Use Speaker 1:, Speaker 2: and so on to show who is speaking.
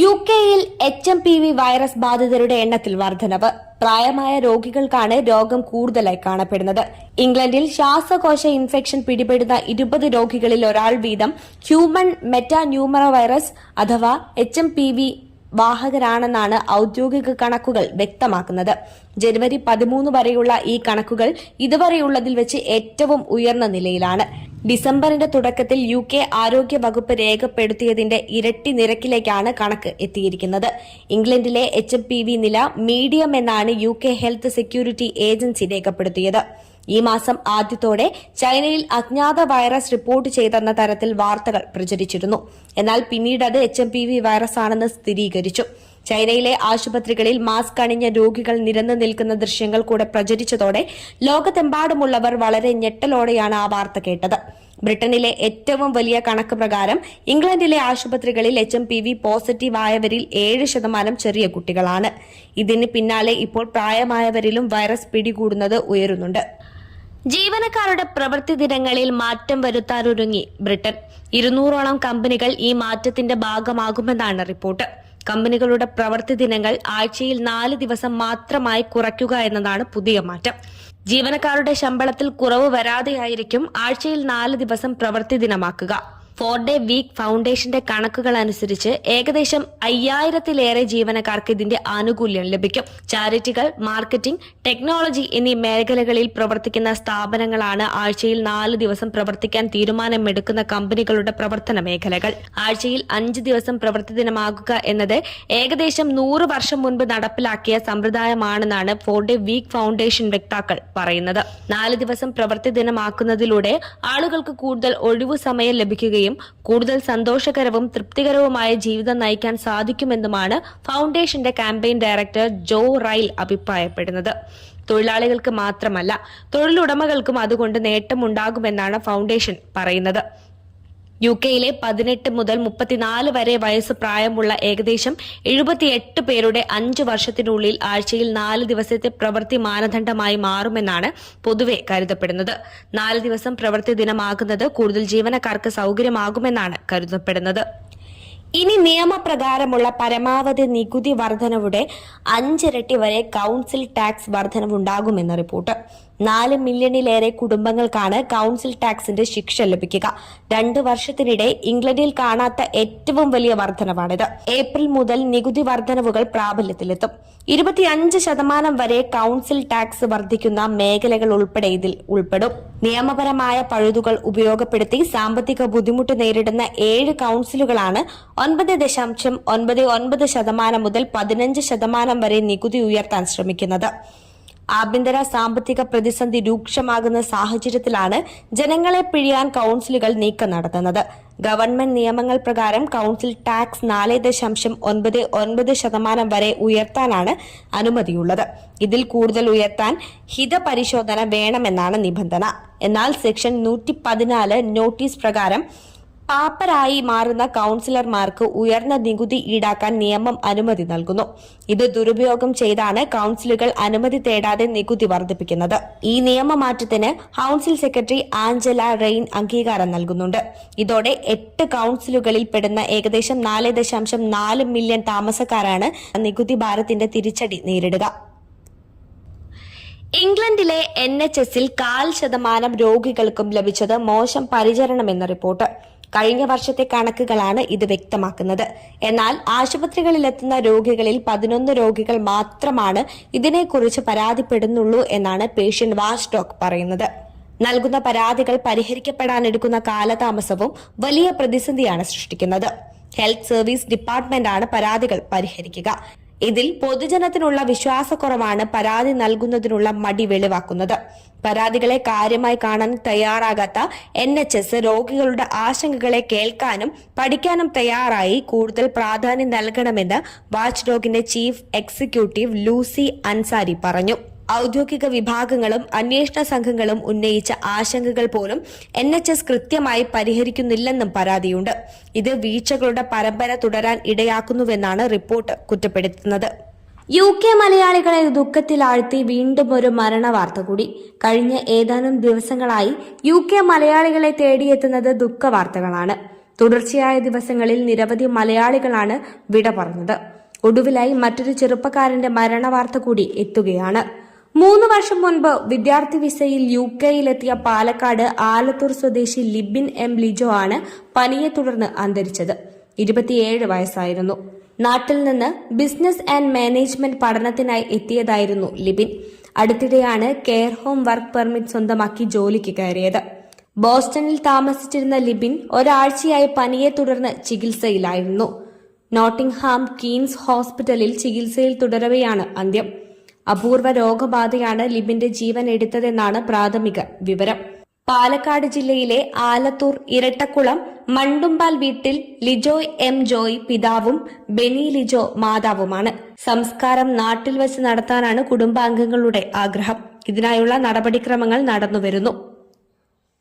Speaker 1: U കെയിൽ H M P V virus ബാധിതരുടെ എണ്ണത്തിൽ വർധനവ് പ്രായമായ രോഗികൾക്കാണ് രോഗം കൂടുതലായി കാണപ്പെടുന്നത്. ഇംഗ്ലണ്ടിൽ ശ്വാസകോശ ഇൻഫെക്ഷൻ പിടിപെടുന്ന ഇരുപത് രോഗികളിൽ ഒരാൾ വീതം ഹ്യൂമൻ മെറ്റാന്യൂമറ വൈറസ് അഥവാ എച്ച് എം പി വി വാഹകരാണെന്നാണ് ഔദ്യോഗിക കണക്കുകൾ വ്യക്തമാക്കുന്നത്. ജനുവരി പതിമൂന്ന് വരെയുള്ള ഈ കണക്കുകൾ ഇതുവരെയുള്ളതിൽ വെച്ച് ഏറ്റവും ഉയർന്ന നിലയിലാണ്. ഡിസംബറിന്റെ തുടക്കത്തിൽ യു കെ ആരോഗ്യ വകുപ്പ് രേഖപ്പെടുത്തിയതിന്റെ ഇരട്ടി നിരക്കിലേക്കാണ് കണക്ക് എത്തിയിരിക്കുന്നത്. ഇംഗ്ലണ്ടിലെ എച്ച് എം പി വി നില മീഡിയം എന്നാണ് U K health security agency രേഖപ്പെടുത്തിയത്. ഈ മാസം ആദ്യത്തോടെ ചൈനയിൽ അജ്ഞാത വൈറസ് റിപ്പോർട്ട് ചെയ്തെന്ന തരത്തിൽ വാർത്തകൾ പ്രചരിച്ചിരുന്നു. എന്നാൽ പിന്നീട് അത് H M P V virus ആണെന്ന് സ്ഥിരീകരിച്ചു. ചൈനയിലെ ആശുപത്രികളിൽ മാസ്ക് അണിഞ്ഞ രോഗികൾ നിരന്നു നിൽക്കുന്ന ദൃശ്യങ്ങൾ കൂടെ പ്രചരിച്ചതോടെ ലോകത്തെമ്പാടുമുള്ളവർ വളരെ ഞെട്ടലോടെയാണ് ആ വാർത്ത കേട്ടത്. ബ്രിട്ടനിലെ ഏറ്റവും വലിയ കണക്ക് പ്രകാരം ഇംഗ്ലണ്ടിലെ ആശുപത്രികളിൽ H M P V positive ആയവരിൽ ഏഴ് ശതമാനം ചെറിയ കുട്ടികളാണ്. ഇതിന് പിന്നാലെ ഇപ്പോൾ പ്രായമായവരിലും വൈറസ് പിടികൂടുന്നത് ഉയരുന്നുണ്ട്. ജീവനക്കാരുടെ പ്രവൃത്തി ദിനങ്ങളിൽ മാറ്റം വരുത്താനൊരുങ്ങി ബ്രിട്ടൻ. ഇരുന്നൂറോളം കമ്പനികൾ ഈ മാറ്റത്തിന്റെ ഭാഗമാകുമെന്നാണ് റിപ്പോർട്ട്. കമ്പനികളുടെ പ്രവൃത്തി ദിനങ്ങൾ ആഴ്ചയിൽ നാല് ദിവസം മാത്രമായി കുറയ്ക്കുക എന്നതാണ് പുതിയ മാറ്റം. ജീവനക്കാരുടെ ശമ്പളത്തിൽ കുറവ് വരാതെയായിരിക്കും ആഴ്ചയിൽ നാല് ദിവസം പ്രവൃത്തി ദിനമാക്കുക. ഫോർ ഡേ വീക്ക് ഫൗണ്ടേഷന്റെ കണക്കുകൾ അനുസരിച്ച് ഏകദേശം അയ്യായിരത്തിലേറെ ജീവനക്കാർക്ക് ഇതിന്റെ ആനുകൂല്യം ലഭിക്കും. ചാരിറ്റികൾ മാർക്കറ്റിംഗ് ടെക്നോളജി എന്നീ മേഖലകളിൽ പ്രവർത്തിക്കുന്ന സ്ഥാപനങ്ങളാണ് ആഴ്ചയിൽ നാല് ദിവസം പ്രവർത്തിക്കാൻ തീരുമാനമെടുക്കുന്ന കമ്പനികളുടെ പ്രവർത്തന മേഖലകൾ. ആഴ്ചയിൽ അഞ്ച് ദിവസം പ്രവൃത്തി ദിനമാകുക എന്നത് ഏകദേശം നൂറ് വർഷം മുൻപ് നടപ്പിലാക്കിയ സമ്പ്രദായമാണെന്നാണ് ഫോർ ഡേ വീക്ക് ഫൗണ്ടേഷൻ വക്താക്കൾ പറയുന്നത്. നാല് ദിവസം പ്രവൃത്തി ദിനമാക്കുന്നതിലൂടെ ആളുകൾക്ക് കൂടുതൽ ഒഴിവു സമയം ലഭിക്കുകയും കൂടുതൽ സന്തോഷകരവും തൃപ്തികരവുമായ ജീവിതം നയിക്കാൻ സാധിക്കുമെന്നുമാണ് ഫൗണ്ടേഷന്റെ ക്യാമ്പയിൻ ഡയറക്ടർ ജോ റൈൽ അഭിപ്രായപ്പെടുന്നത്. തൊഴിലാളികൾക്ക് മാത്രമല്ല തൊഴിലുടമകൾക്കും അതുകൊണ്ട് നേട്ടമുണ്ടാകുമെന്നാണ് ഫൗണ്ടേഷൻ പറയുന്നത്. യു കെയിലെ പതിനെട്ട് മുതൽ മുപ്പത്തിനാല് വരെ വയസ്സ് പ്രായമുള്ള ഏകദേശം എഴുപത്തിയെട്ട് പേരുടെ അഞ്ച് വർഷത്തിനുള്ളിൽ ആഴ്ചയിൽ നാല് ദിവസത്തെ പ്രവൃത്തി മാനദണ്ഡമായി മാറുമെന്നാണ് പൊതുവെ കരുതപ്പെടുന്നത്. നാല് ദിവസം പ്രവൃത്തി ദിനമാകുന്നത് കൂടുതൽ ജീവനക്കാർക്ക് സൗകര്യമാകുമെന്നാണ് കരുതപ്പെടുന്നത്. ഇനി നിയമപ്രകാരമുള്ള പരമാവധി നികുതി വർധനവുടെ അഞ്ചിരട്ടി വരെ കൗൺസിൽ ടാക്സ് വർധനവുണ്ടാകുമെന്ന റിപ്പോർട്ട്. നാല് മില്യണിലേറെ കുടുംബങ്ങൾക്കാണ് കൗൺസിൽ ടാക്സിന്റെ ശിക്ഷ ലഭിക്കുക. രണ്ട് വർഷത്തിനിടെ ഇംഗ്ലണ്ടിൽ കാണാത്ത ഏറ്റവും വലിയ വർധനവാണിത്. ഏപ്രിൽ മുതൽ നികുതി വർധനവുകൾ പ്രാബല്യത്തിലെത്തും. ഇരുപത്തിയഞ്ച് ശതമാനം വരെ കൗൺസിൽ ടാക്സ് വർദ്ധിക്കുന്ന മേഖലകൾ ഉൾപ്പെടെ ഇതിൽ ഉൾപ്പെടും. നിയമപരമായ പഴുതുകൾ ഉപയോഗപ്പെടുത്തി സാമ്പത്തിക ബുദ്ധിമുട്ട് നേരിടുന്ന ഏഴ് കൌൺസിലുകളാണ് ഒൻപത് ദശാംശം ഒൻപത് ഒൻപത് ശതമാനം മുതൽ പതിനഞ്ച് ശതമാനം വരെ നികുതി ഉയർത്താൻ ശ്രമിക്കുന്നത്. ആഭ്യന്തര സാമ്പത്തിക പ്രതിസന്ധി രൂക്ഷമാകുന്ന സാഹചര്യത്തിലാണ് ജനങ്ങളെ പിഴിയാൻ കൌൺസിലുകൾ നീക്കം നടത്തുന്നത്. ഗവൺമെന്റ് നിയമങ്ങൾ പ്രകാരം കൌൺസിൽ ടാക്സ് നാല് ദശാംശം ഒൻപത് ഒൻപത് ശതമാനം വരെ ഉയർത്താനാണ് അനുമതിയുള്ളത്. ഇതിൽ കൂടുതൽ ഉയർത്താൻ ഹിതപരിശോധന വേണമെന്നാണ് നിബന്ധന. എന്നാൽ സെക്ഷൻ നൂറ്റി പതിനാല് നോട്ടീസ് പ്രകാരം പാപ്പരായി മാറുന്ന കൌൺസിലർമാർക്ക് ഉയർന്ന നികുതി ഈടാക്കാൻ നിയമം അനുമതി നൽകുന്നു. ഇത് ദുരുപയോഗം ചെയ്താണ് കൌൺസിലുകൾ അനുമതി തേടാതെ നികുതി വർദ്ധിപ്പിക്കുന്നത്. ഈ നിയമമാറ്റത്തിന് കൌൺസിൽ സെക്രട്ടറി ആഞ്ചല റെയിൻ അംഗീകാരം നൽകുന്നുണ്ട്. ഇതോടെ എട്ട് കൌൺസിലുകളിൽ പെടുന്ന ഏകദേശം നാല് ദശാംശം നാല് മില്യൺ താമസക്കാരാണ് നികുതി ഭാരത്തിന്റെ തിരിച്ചടി നേരിടുക. ഇംഗ്ലണ്ടിലെ എൻ എച്ച് എസിൽ കാൽ ശതമാനം രോഗികൾക്കും ലഭിച്ചത് മോശം പരിചരണമെന്ന റിപ്പോർട്ട്. കഴിഞ്ഞ വർഷത്തെ കണക്കുകളാണ് ഇത് വ്യക്തമാക്കുന്നത്. എന്നാൽ ആശുപത്രികളിലെത്തുന്ന രോഗികളിൽ പതിനൊന്ന് രോഗികൾ മാത്രമാണ് ഇതിനെക്കുറിച്ച് പരാതിപ്പെടുന്നുള്ളൂ എന്നാണ് പേഷ്യന്റ് വാച്ച് ഡോക് പറയുന്നത്. നൽകുന്ന പരാതികൾ പരിഹരിക്കപ്പെടാനെടുക്കുന്ന കാലതാമസവും വലിയ പ്രതിസന്ധിയാണ് സൃഷ്ടിക്കുന്നത്. ഹെൽത്ത് സർവീസ് ഡിപ്പാർട്ട്മെന്റാണ് പരാതികൾ പരിഹരിക്കുക. ഇതിൽ പൊതുജനത്തിനുള്ള വിശ്വാസക്കുറവാണ് പരാതി നൽകുന്നതിനുള്ള മടി വെളിവാക്കുന്നത്. പരാതികളെ കാര്യമായി കാണാൻ തയ്യാറാകാത്ത എൻ എച്ച് എസ് രോഗികളുടെ ആശങ്കകളെ കേൾക്കാനും പഠിക്കാനും തയ്യാറായി കൂടുതൽ പ്രാധാന്യം നൽകണമെന്ന് വാച്ച് ഡോഗിന്റെ ചീഫ് എക്സിക്യൂട്ടീവ് ലൂസി അൻസാരി പറഞ്ഞു. ഔദ്യോഗിക വിഭാഗങ്ങളും അന്വേഷണ സംഘങ്ങളും ഉന്നയിച്ച ആശങ്കകൾ പോലും എൻ എച്ച് എസ് കൃത്യമായി പരിഹരിക്കുന്നില്ലെന്നും പരാതിയുണ്ട്. ഇത് വീഴ്ചകളുടെ പരമ്പര തുടരാൻ ഇടയാക്കുന്നുവെന്നാണ് റിപ്പോർട്ട് കുറ്റപ്പെടുത്തുന്നത്. യു കെ മലയാളികളെ ദുഃഖത്തിലാഴ്ത്തി വീണ്ടും ഒരു മരണവാർത്ത കൂടി. കഴിഞ്ഞ ഏതാനും ദിവസങ്ങളായി യു കെ മലയാളികളെ തേടിയെത്തുന്നത് ദുഃഖവാർത്തകളാണ് തുടർച്ചയായ ദിവസങ്ങളിൽ നിരവധി മലയാളികളാണ് വിട പറഞ്ഞത്. ഒടുവിലായി മറ്റൊരു ചെറുപ്പക്കാരന്റെ മരണവാർത്ത കൂടി എത്തുകയാണ്. മൂന്ന് വർഷം മുൻപ് വിദ്യാർത്ഥി വിസയിൽ യു കെയിലെത്തിയ പാലക്കാട് ആലത്തൂർ സ്വദേശി ലിബിൻ എം ലിജോ ആണ് പനിയെ തുടർന്ന് അന്തരിച്ചത്. ഇരുപത്തിയേഴ് വയസ്സായിരുന്നു. നാട്ടിൽ നിന്ന് ബിസിനസ് ആൻഡ് മാനേജ്മെന്റ് പഠനത്തിനായി എത്തിയതായിരുന്നു ലിബിൻ. അടുത്തിടെയാണ് കെയർ ഹോം വർക്ക് പെർമിറ്റ് സ്വന്തമാക്കി ജോലിക്ക് കയറിയത്. ബോസ്റ്റണിൽ താമസിച്ചിരുന്ന ലിബിൻ ഒരാഴ്ചയായി പനിയെ തുടർന്ന് ചികിത്സയിലായിരുന്നു. നോട്ടിംഗ്ഹാം കീൻസ് ഹോസ്പിറ്റലിൽ ചികിത്സയിൽ തുടരവെയാണ് അന്ത്യം. അപൂർവ രോഗബാധയാണ് ലിബിന്റെ ജീവൻ എടുത്തതെന്നാണ് പ്രാഥമിക വിവരം. പാലക്കാട് ജില്ലയിലെ ആലത്തൂർ ഇരട്ടക്കുളം മണ്ടുമ്പാൽ വീട്ടിൽ ലിജോയ് എം ജോയ് പിതാവും ബെനി ലിജോ മാതാവുമാണ്. സംസ്കാരം നാട്ടിൽ വെച്ച് നടത്താനാണ് കുടുംബാംഗങ്ങളുടെ ആഗ്രഹം. ഇതിനായുള്ള നടപടിക്രമങ്ങൾ നടന്നുവരുന്നു.